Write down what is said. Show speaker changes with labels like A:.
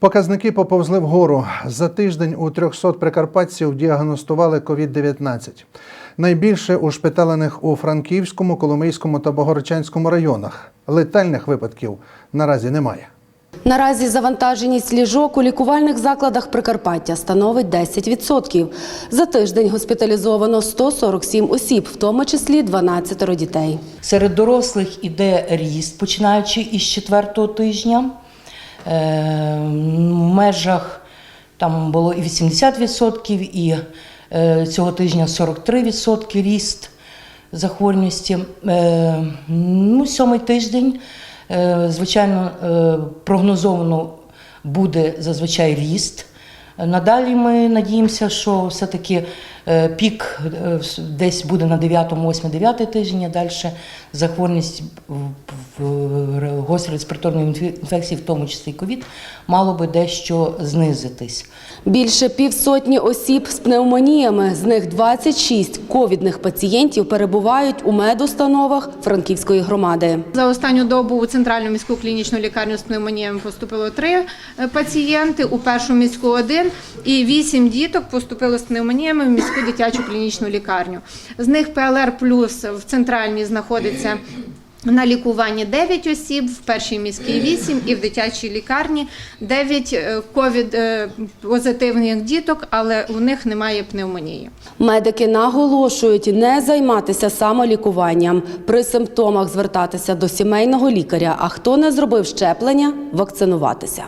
A: Показники поповзли вгору. За тиждень у 300 прикарпатців діагностували COVID-19. Найбільше ушпиталених у Франківському, Коломийському та Богородчанському районах. Летальних випадків наразі немає.
B: Наразі завантаженість ліжок у лікувальних закладах Прикарпаття становить 10%. За тиждень госпіталізовано 147 осіб, в тому числі 12 дітей.
C: Серед дорослих іде ріст, починаючи із четвертого тижня. Е, В межах там було і 80%, і е, цього тижня 43% ріст захворюваності. Е, Ну, сьомий тиждень, звичайно, прогнозовано буде зазвичай ріст. Надалі ми надіємося, що все-таки пік десь буде на 9, 8, 9 тижні, а далі захворюваність гострі респіраторної інфекції, в тому числі ковід, мало би дещо знизитись.
B: Більше півсотні осіб з пневмоніями, з них 26 ковідних пацієнтів перебувають у медустановах Франківської громади.
D: За останню добу у центральну міську клінічну лікарню з пневмоніями поступило три е, пацієнти, у першу міську один і вісім діток поступило з пневмоніями в міську дитячу клінічну лікарню. З них ПЛР плюс в центральній знаходиться. На лікуванні 9 осіб, в першій міській 8 і в дитячій лікарні 9 ковід е, позитивних діток, але у них немає пневмонії.
B: Медики наголошують не займатися самолікуванням, при симптомах звертатися до сімейного лікаря, а хто не зробив щеплення – вакцинуватися.